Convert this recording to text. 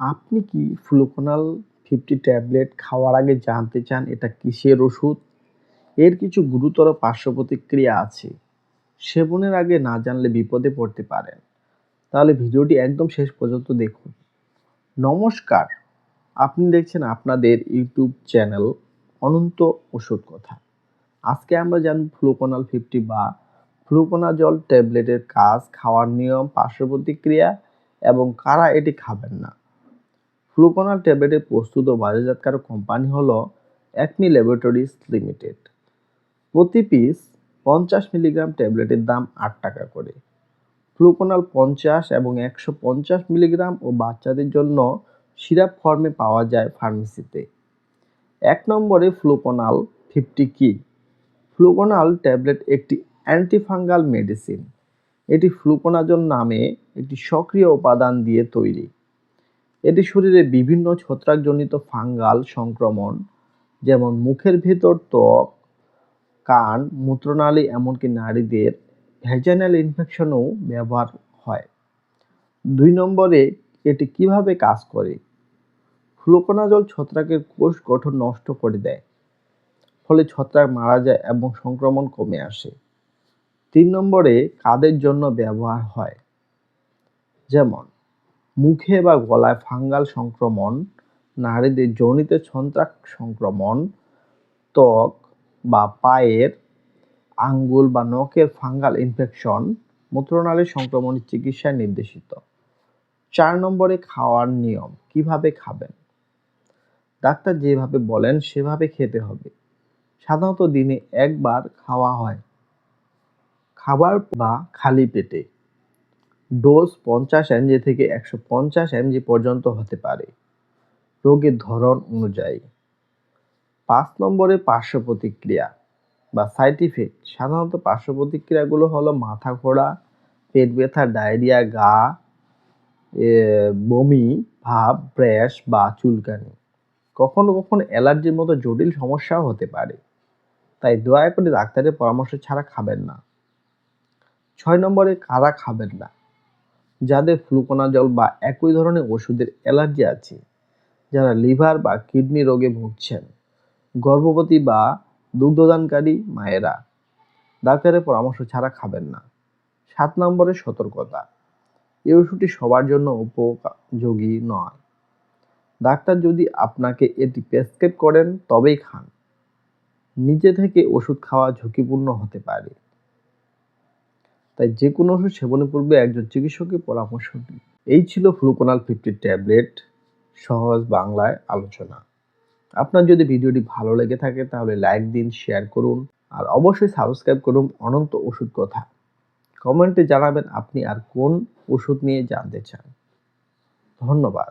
আপনি কি ফ্লুকোনাল fifty tablet খাওয়ার আগে জানতে চান এটা কিসের ওষুধ? এর কিছু গুরুতর পার্শ্ব প্রতিক্রিয়া আছে। সেবনের আগে না জানলে বিপদে পড়তে পারেন। তাহলে ভিডিওটি একদম শেষ পর্যন্ত দেখুন। নমস্কার। আপনি দেখছেন আপনাদের ইউটিউব চ্যানেল অনন্ত ওষুধ কথা। আজকে আমরা জানব ফ্লুকোনাল ফিফটি বা ফ্লুকোনাজল ট্যাবলেটের কাজ, খাওয়ার নিয়ম, পার্শ্ব প্রতিক্রিয়া এবং কারা এটি খাবেন না। ফ্লুকোনাল ট্যাবলেটের প্রস্তুত ও বাজারজাতকারক কোম্পানি হলো অ্যাকমি ল্যাবরেটরিজ লিমিটেড প্রতি পিস পঞ্চাশ মিলিগ্রাম ট্যাবলেটের দাম আট টাকা করে। ফ্লুকোনাল পঞ্চাশ এবং একশো পঞ্চাশ মিলিগ্রাম ও বাচ্চাদের জন্য সিরাপ ফর্মে পাওয়া যায় ফার্মেসিতে এক নম্বরে ফ্লুকোনাল ফিফটি কি ফ্লুকোনাল ট্যাবলেট একটি অ্যান্টিফাঙ্গাল মেডিসিন এটি ফ্লুকোনাজল নামে একটি সক্রিয় উপাদান দিয়ে তৈরি। এটি শরীরে বিভিন্ন ছত্রাকজনিত ফাঙ্গাল সংক্রমণ, যেমন মুখের ভেতর ত্বক, কান, মূত্রনালী, এমনকি নারীদের ভ্যাজানাল ইনফেকশনও ব্যবহার হয়। দুই নম্বরে, এটি কীভাবে কাজ করে? ফ্লুকোনাজল ছত্রাকের কোষ গঠন নষ্ট করে দেয়, ফলে ছত্রাক মারা যায় এবং সংক্রমণ কমে আসে। তিন নম্বরে, কাদের জন্য ব্যবহার হয়? যেমন মুখে বা গলায় ফাঙ্গাল সংক্রমণ, নারীদের যৌনিতে ছত্রাক সংক্রমণ, ত্বক বা পায়ের আঙ্গুল বা নখের ফাঙ্গাল ইনফেকশন মূত্রনালীর সংক্রমণের চিকিৎসায় নির্দেশিত। চার নম্বরে খাওয়ার নিয়ম, কীভাবে খাবেন? ডাক্তার যেভাবে বলেন, সেভাবে খেতে হবে। সাধারণত দিনে একবার খাওয়া হয়। খাবার বা খালি পেটে। ডোজ পঞ্চাশ এমজি থেকে একশো পঞ্চাশ এমজি পর্যন্ত হতে পারে রোগের ধরন অনুযায়ী। পাঁচ নম্বরে পার্শ্ব প্রতিক্রিয়া বা সাইড ইফেক্ট সাধারণত পার্শ্ব প্রতিক্রিয়াগুলো হলো মাথা ঘোরা, পেট ব্যথা, ডায়রিয়া, গা বমি, ভাব ব্র্যাশ বা চুলকানি। কখনো কখনো অ্যালার্জির মতো জটিল সমস্যাও হতে পারে। তাই দয়া করে ডাক্তারের পরামর্শ ছাড়া খাবেন না। ছয় নম্বরে কারা খাবেন না? যাদের ফ্লুকোনাজল বা একই ধরনের ওষুধের অ্যালার্জি আছে, যারা লিভার বা কিডনি রোগে ভুগছেন, গর্ভবতী বা দুগ্ধদানকারী মায়েরা, ডাক্তারের পরামর্শ ছাড়া খাবেন না। সাত নম্বরের সতর্কতা, এই ওষুধটি সবার জন্য উপযোগী নয়। ডাক্তার যদি আপনাকে এটি প্রেসক্রাইব করেন, তবেই খান। নিজে থেকে ওষুধ খাওয়া ঝুঁকিপূর্ণ হতে পারে। তাই যে কোনো ওষুধ সেবনের পূর্বে একজন চিকিৎসকের পরামর্শ দিন। এই ছিল ফ্লুকোনাল ফিফটি ট্যাবলেট সহজ বাংলায় আলোচনা। আপনার যদি ভিডিওটি ভালো লেগে থাকে, তাহলে লাইক দিন শেয়ার করুন, আর অবশ্যই সাবস্ক্রাইব করুন অনন্ত ওষুধ কথা। কমেন্টে জানাবেন আপনি আর কোন ওষুধ নিয়ে জানতে চান। ধন্যবাদ।